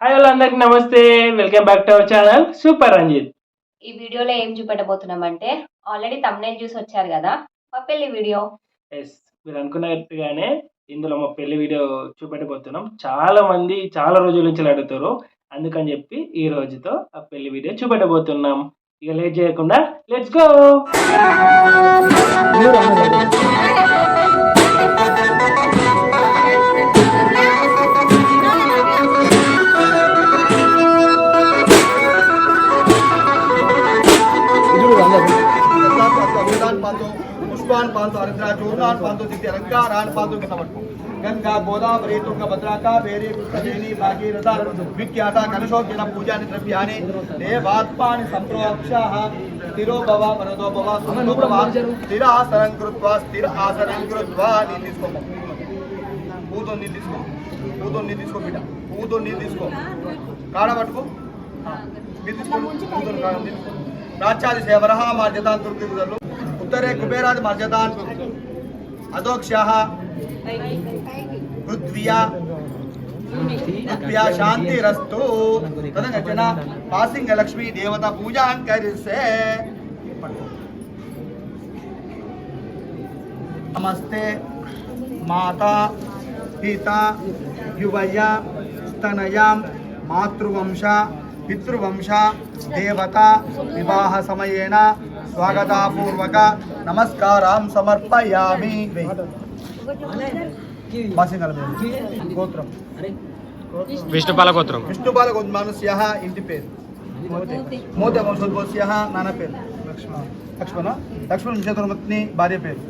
Hi hello అందరికి నమస్తే. Welcome back to our channel super Ranjith ఈ వీడియోలో ఏం చూపెట్టబోతున్నామంటే ఆల్రెడీ తమ్నేల్ చూసి వచ్చారు కదా మా పెళ్ళి వీడియో. ఎస్ మీరు అనుకున్నట్టుగానే ఇందులో మా పెళ్ళి వీడియో చూపెట్టబోతున్నాం. చాలా మంది చాలా రోజుల నుంచి అడుగుతారు. అందుకని చెప్పి ఈ రోజుతో ఆ పెళ్ళి వీడియో చూపెట్టబోతున్నాం. ఇక లేట్ చేయకుండా లెట్స్ గో పుష్పాన్ పాంతో అరిద్రా చూర్ణాన్ పాంతో దివ్య అలంకారాన్ పాంతో కింద పట్టుకో గంగా గోదావరి తుంగ భద్రాక వేరే కృష్ణవేణి భాగీరథ విఖ్యాత కలుషోగ్యన పూజాని ద్రవ్యాని దేవాత్మాని సంప్రోక్ష స్థిరో భవ మనదో భవ సుఖదో భవ స్థిర ఆసనం కృత్వా స్థిర ఆసనం కృత్వా నీళ్ళు తీసుకో. పూతో నీళ్ళు తీసుకో. పూతో నీళ్ళు తీసుకో బిడ్డ. పూతో నీళ్ళు తీసుకో. కాడ పట్టుకో. నీళ్ళు తీసుకో. పూతో కాడ తీసుకో. రాజ్యాది సేవరః మార్జతాన్ उत्तरे कुबेरात् मर्जतान्। अधोक्ष्याः। पृथ्व्या। पृथ्व्या शान्तिरस्तु। पासिंग लक्ष्मी देवता पूजां करिष्ये। नमस्ते। माता, पिता, युवया, स्तनयां, मातृवंश, पितृवंश, देवता विवाह समयेना స్వాగతాపూర్వక నమస్కారం సమర్పయామి. గోత్రం విష్ణుపాల గోత్రం. విష్ణుపాల గోత్మానస్య ఇంటి పేరు. మోద వంశోద్భవస్య నాన్న పేరు. లక్ష్మణ. లక్ష్మణ. వంశధర్మత్ని భార్య పేరు.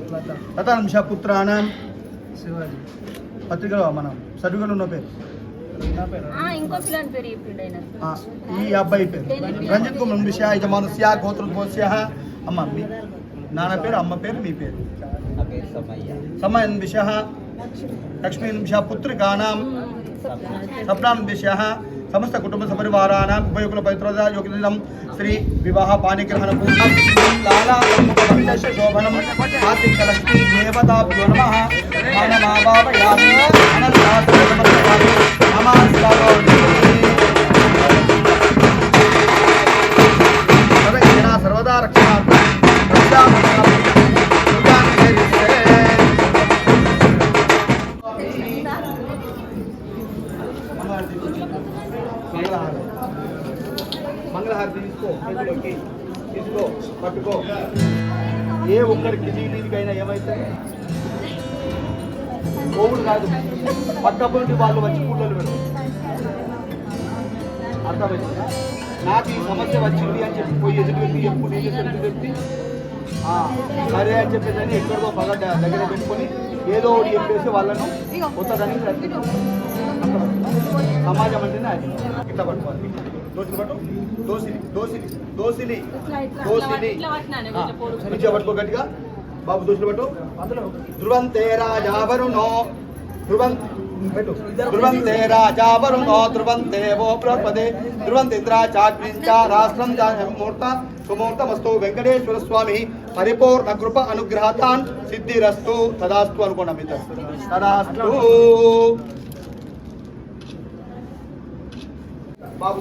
తథ వంశ పుత్రాణం పత్రికలో మనం సర్టిఫికెట్ ఉన్న పేరు ఈ అబ్బాయి పేరు. రంజిత్ కుమార్ విషయ యజమానస్య గోత్రోద్భవస్య అమ్మ మీ నాన్న పేరు అమ్మ పేరు మీ పేరు? సమయన్ విషయ పుత్రికానాం సప్నాన్ విషయ సమస్త కుటుంబ సపరివారాణం ఉపయోగుల పవిత్రత శ్రీ వివాహ పాణిగ్రహణ పూర్ణం లాలా వంశ శోభనం ఆర్థిక లక్ష్మీ దేవతాభ్యో నమః. మానమాభావయామి అనంతాశ్రయ సమర్పయామి నమస్కారం కోవుడు కాదు నుండి వాళ్ళు వచ్చి కూడలు పెడతారు. అర్థమైందా? నాకు ఈ సమస్య వచ్చింది అని చెప్పి పోయి ఎదురు వ్యక్తి ఎప్పుడు ఎదురు వ్యక్తి. ఆ, సరే అని చెప్పేసి ఎక్కడికో పగ దగ్గర పెట్టుకొని ఏదో ఒకటి చెప్పేసి వాళ్ళను కొత్తదని ప్రయత్నించాం సమాజం అంటేనే అది. ఇట్లా పట్టుకోవాలి. దోసిలి పట్టు. దోసిలి దోసిలి మంచిగా పట్టుకో గట్టిగా. బాబు దోసిలి పెట్టు. ధ్రువంతే రాజావరుణో ధ్రువం పెట్టు. ధ్రువంతే రాజావరుణో ధ్రువంతే వో ప్రపదే ధ్రువంతింద్ర చాగ్నించ రాష్ట్రం ముహూర్త సుముహూర్తమస్తు వెంకటేశ్వర స్వామి. పరిపూర్ణ కృప అనుగ్రహతాన్ సిద్ధిరస్తు. తదాస్తు అనుకోండి అమిత. తదాస్తు. బాబు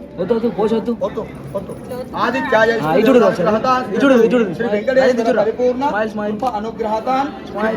సరాలోక స్వరూపాయ సరాలోక స్వరూపాయ మహాదేవతాభ్యో నమః అని ఆవు ఒకసారి అట్లా పట్టుకో. సర్వదేవతాభ్యో నమః ఆ, ఇది చూడు ఇది చూడు ఇదిగో. ఇది చూడు రంజిత్ ఇది చూడు స్మైల్ స్మైల్ ఆ, మరొకసారి పోసొద్దు. వద్దు వద్దు పోసొద్దు వద్దు, వద్దు. ఆదిత్యాయ ఆ, ఇది చూడు ఒకసారి. గ్రహతాన్ ఇది చూడు, ఇది చూడు. శ్రీ అది వెంకటేశ్వర చూడు. పరిపూర్ణ స్మైల్, స్మైల్. కృప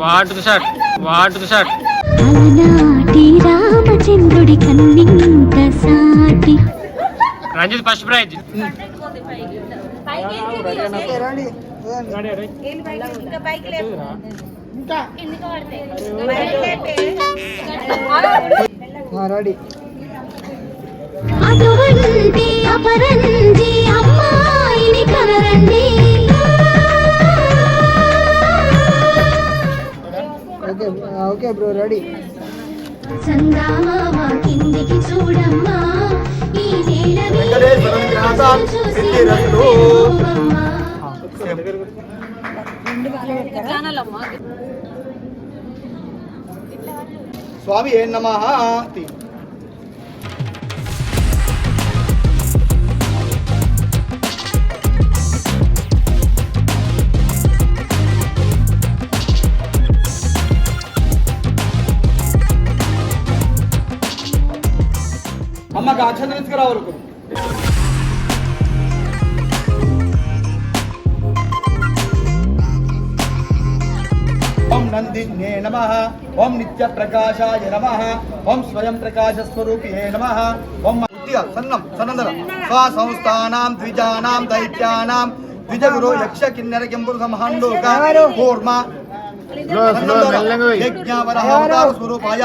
వాటుకు షాట్ వాటుకు అలనాటి రామచంద్రుడి కన్నింత సాటి. Ranjith first prize. అటువంటి అపరంజి అమ్మాయిని ఓకే బ్రో రెడీ. స్వామి ఏ నమ ಆಗ ಆ ಚಂದ್ರನ್ಸ್ಕರ ಅವ್ರಿಗೂ ओम नंदिन्ये नमः, ओम नित्य प्रकाशाय नमः, ओम स्वयं प्रकाश स्वरूपिणे नमः, ओम मध्य सन्नम सनंदन स्वा संस्थानां द्विजानां, दैत्यानां, द्विजगुरो यक्ष किन्नर किंपुर समहांडोक कूर्मा यज्ञावरः अवतार स्वरूपाय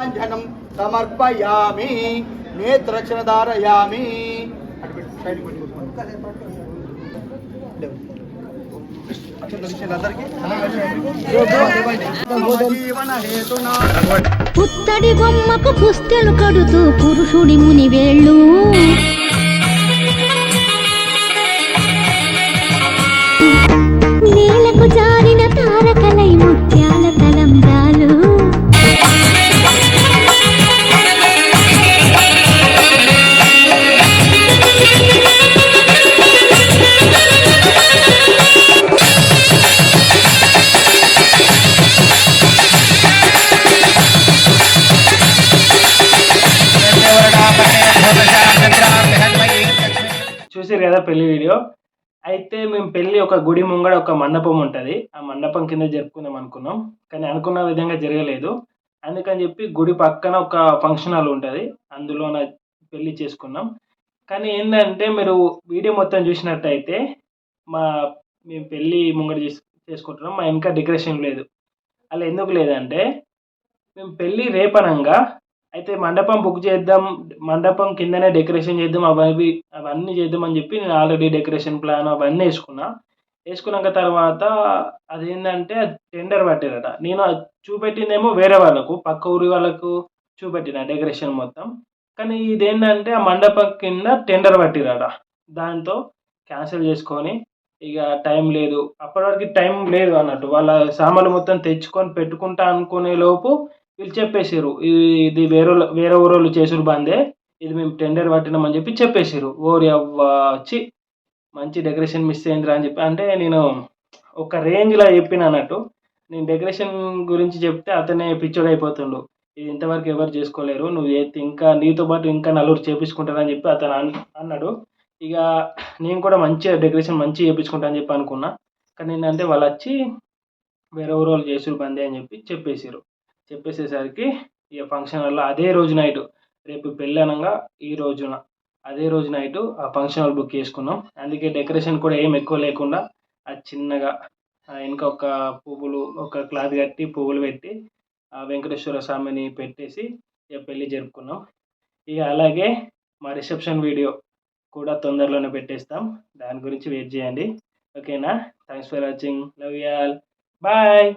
అంజనం సమర్పయామి నేత్రక్షణ ధారయామి పుత్తడి బొమ్మకు పుస్తెలు కడుతూ పురుషుడి ముని చూసారు కదా పెళ్ళి వీడియో? అయితే మేము పెళ్ళి ఒక గుడి ముంగడ ఒక మండపం ఉంటుంది. ఆ మండపం కింద జరుపుకుందాం అనుకున్నాం. కానీ అనుకున్న విధంగా జరగలేదు. అందుకని చెప్పి గుడి పక్కన ఒక ఫంక్షన్ హాల్ ఉంటుంది. అందులో నా పెళ్ళి చేసుకున్నాం. కానీ ఏంటంటే మీరు వీడియో మొత్తం చూసినట్టయితే మా మేము పెళ్ళి ముంగడ చేసు చేసుకుంటున్నాం. మా ఇంకా డెకరేషన్ లేదు. అలా ఎందుకు లేదంటే మేము పెళ్ళి రేపనంగా అయితే మండపం బుక్ చేద్దాం మండపం కిందనే డెకరేషన్ చేద్దాం అవన్నీ అవన్నీ చేద్దాం అని చెప్పి నేను ఆల్రెడీ డెకరేషన్ ప్లాన్ అవన్నీ వేసుకున్నా. వేసుకున్నాక తర్వాత అదేంటంటే టెండర్ పట్టారట. నేను అది చూపెట్టిందేమో వేరే వాళ్ళకు పక్క ఊరి వాళ్ళకు చూపెట్టిన డెకరేషన్ మొత్తం. కానీ ఇదేంటంటే ఆ మండపం కింద టెండర్ పట్టిరట. దాంతో క్యాన్సిల్ చేసుకొని ఇక టైం లేదు. అప్పటి వరకు టైం లేదు అన్నట్టు. వాళ్ళ సామాన్లు మొత్తం తెచ్చుకొని పెట్టుకుంటా అనుకునే లోపు వీళ్ళు చెప్పేసారు ఇది ఇది వేరే వేరే ఊరోళ్ళు చేసుడు బందే ఇది మేము టెండర్ పట్టినామని చెప్పి చెప్పేసారు ఓరి అవ్వ వచ్చి మంచి డెకరేషన్ మిస్ అయిందిరా అని చెప్పి అంటే నేను ఒక రేంజ్లో చెప్పిన అన్నట్టు నేను డెకరేషన్ గురించి చెప్తే అతనే పిచ్చోడు అయిపోతుండు. ఇది ఇంతవరకు ఎవరు చేసుకోలేరు నువ్వు అయితే ఇంకా నీతో పాటు ఇంకా నలుగురు చేపించుకుంటారని చెప్పి అతను అన్- అన్నాడు. ఇక నేను కూడా మంచిగా డెకరేషన్ మంచిగా చేయించుకుంటా అని చెప్పి అనుకున్నా. కానీ ఏంటంటే వాళ్ళు వచ్చి వేరే ఊరు వాళ్ళు చేసురు బందే అని చెప్పి చెప్పేసారు చెప్పేసేసరికి ఇక ఫంక్షన్ హాల్లో అదే రోజు నైట్ రేపు పెళ్ళి అనగా ఈ రోజున అదే రోజు నైట్ ఆ ఫంక్షన్ హాల్ బుక్ చేసుకున్నాం. అందుకే డెకరేషన్ కూడా ఏం ఎక్కువ లేకుండా అది చిన్నగా ఆ వెనుక ఒక పువ్వులు ఒక క్లాత్ కట్టి పువ్వులు పెట్టి ఆ వెంకటేశ్వర స్వామిని పెట్టేసి ఇక పెళ్ళి జరుపుకున్నాం. ఇక అలాగే మా రిసెప్షన్ వీడియో కూడా తొందరలోనే పెట్టేస్తాం. దాని గురించి వెయిట్ చేయండి. ఓకేనా thanks for watching love y'all bye